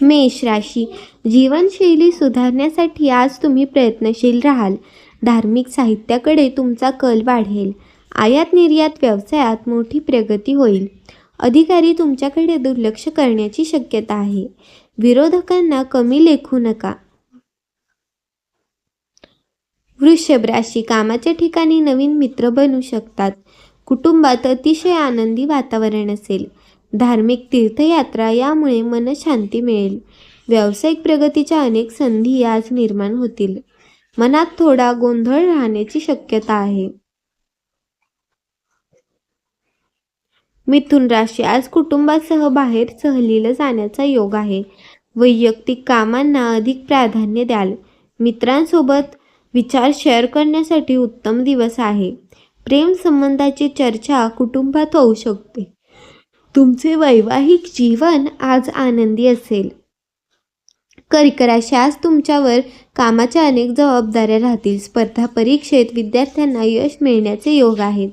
मेष राशी. जीवनशैली सुधारण्यासाठी आज तुम्ही प्रयत्नशील राहाल. धार्मिक साहित्याकडे तुमचा कल वाढेल. आयात निर्यात व्यवसायात मोठी प्रगती होईल. अधिकारी तुमच्याकडे दुर्लक्ष करण्याची शक्यता आहे. विरोधकांना कमी लेखू नका. वृषभ राशी कामाच्या ठिकाणी नवीन मित्र बनू शकतात. कुटुंबात अतिशय आनंदी वातावरण असेल. धार्मिक तीर्थयात्रा यामुळे मनशांती मिळेल. व्यावसायिक प्रगतीच्या अनेक संधी आज निर्माण होतील. मनात थोडा गोंधळ राहण्याची शक्यता आहे. मिथुन राशी आज कुटुंबासह बाहेर सहलीला जाण्याचा योग आहे. वैयक्तिक कामांना अधिक प्राधान्य द्याल. मित्रांसोबत विचार शेअर करण्यासाठी उत्तम दिवस आहे. प्रेम संबंधाची चर्चा कुटुंबात होऊ शकते. तुमचे वैवाहिक जीवन आज आनंदी असेल. कर्कराशास आज तुमच्यावर कामाच्या अनेक जबाबदाऱ्या राहतील. स्पर्धा परीक्षेत विद्यार्थ्यांना यश मिळण्याचे योग आहेत.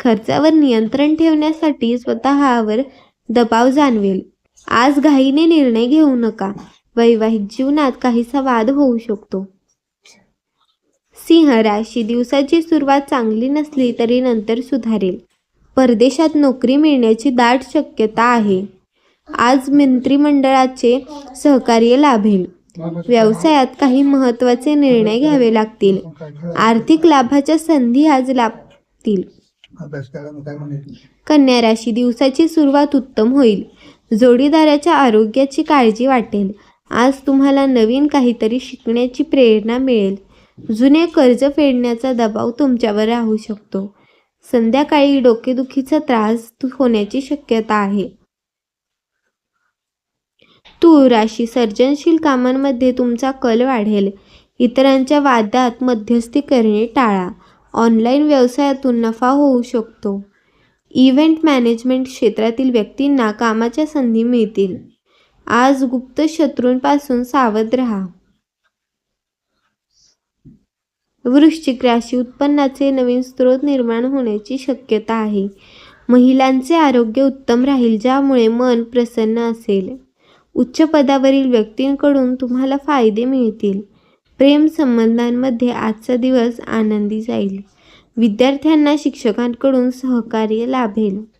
खर्चावर नियंत्रण ठेवण्यासाठी स्वतःवर दबाव जाणवेल. आज घाईने निर्णय घेऊ नका. वैवाहिक जीवनात काहीसा वाद होऊ शकतो. सिंह राशी दिवसाची सुरुवात चांगली नसली तरी नंतर सुधारेल. परदेशात नोकरी मिळण्याची दाट शक्यता आहे. आज मंत्रिमंडळाचे सहकार्य लाभेल. व्यवसायात काही महत्त्वाचे निर्णय घ्यावे लागतील. आर्थिक लाभाच्या संधी आज लाभतील. कन्या राशी दिवसाची सुरुवात उत्तम होईल. जोडीदाराच्या आरोग्याची काळजी वाटेल. आज तुम्हाला नवीन काहीतरी शिकण्याची प्रेरणा मिळेल. जुने कर्ज फेडण्याचा दबाव तुमच्यावर राहू शकतो. संध्याकाळी डोकेदुखीचा त्रास होण्याची शक्यता आहे. तू राशी सर्जनशील कामांमध्ये तुमचा कल वाढेल. इतरांच्या वादात मध्यस्थी करणे टाळा. ऑनलाईन व्यवसायातून नफा होऊ शकतो. इव्हेंट मॅनेजमेंट क्षेत्रातील व्यक्तींना कामाच्या संधी मिळतील. आज गुप्त शत्रूंपासून सावध राहा. वृश्चिक राशी उत्पन्नाचे नवीन स्रोत निर्माण होण्याची शक्यता आहे. महिलांचे आरोग्य उत्तम राहील ज्यामुळे मन प्रसन्न असेल. उच्च पदावरील व्यक्तींकडून तुम्हाला फायदे मिळतील. प्रेम संबंधांमध्ये आजचा दिवस आनंदी जाईल. विद्यार्थ्यांना शिक्षकांकडून सहकार्य लाभेल.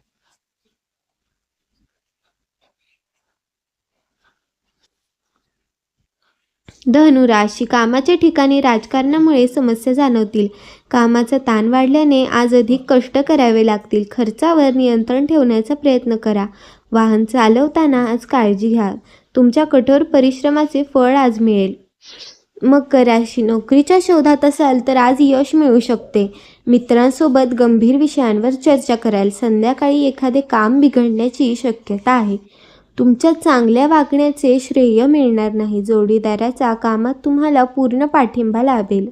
धनुराशी कामाच्या ठिकाणी राजकारणामुळे समस्या जाणवतील. कामाचा ताण वाढल्याने आज अधिक कष्ट करावे लागतील. खर्चावर नियंत्रण ठेवण्याचा प्रयत्न करा. वाहन चालवताना आज काळजी घ्या. तुमच्या कठोर परिश्रमाचे फळ आज मिळेल. मकर राशी नोकरीच्या शोधात असाल तर आज यश मिळू शकते. मित्रांसोबत गंभीर विषयांवर चर्चा कराल. संध्याकाळी एखादे काम बिघडण्याची शक्यता आहे. तुमच्या चांगल्या वागण्याचे श्रेय मिळणार नाही. जोडीदाराचा कामात तुम्हाला पूर्ण पाठिंबा लाभेल.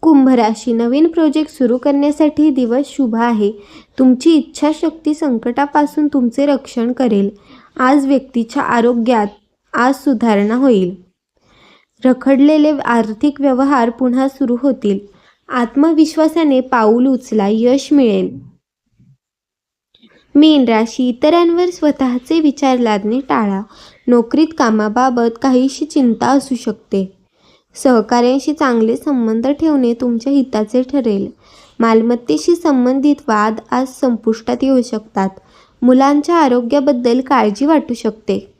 कुंभराशी नवीन प्रोजेक्ट सुरू करण्यासाठी दिवस शुभ आहे. तुमची इच्छाशक्ती संकटापासून तुमचे रक्षण करेल. आज व्यक्तीच्या आरोग्यात आज सुधारणा होईल. रखडलेले आर्थिक व्यवहार पुन्हा सुरू होतील. आत्मविश्वासाने पाऊल उचला यश मिळेल. मीन राशी इतरांवर स्वतःचे विचार लादणे टाळा. नोकरीत कामाबाबत काहीशी चिंता असू शकते. सहकाऱ्यांशी चांगले संबंध ठेवणे तुमच्या हिताचे ठरेल. मालमत्तेशी संबंधित वाद आज संपुष्टात येऊ शकतात. मुलांच्या आरोग्याबद्दल काळजी वाटू शकते.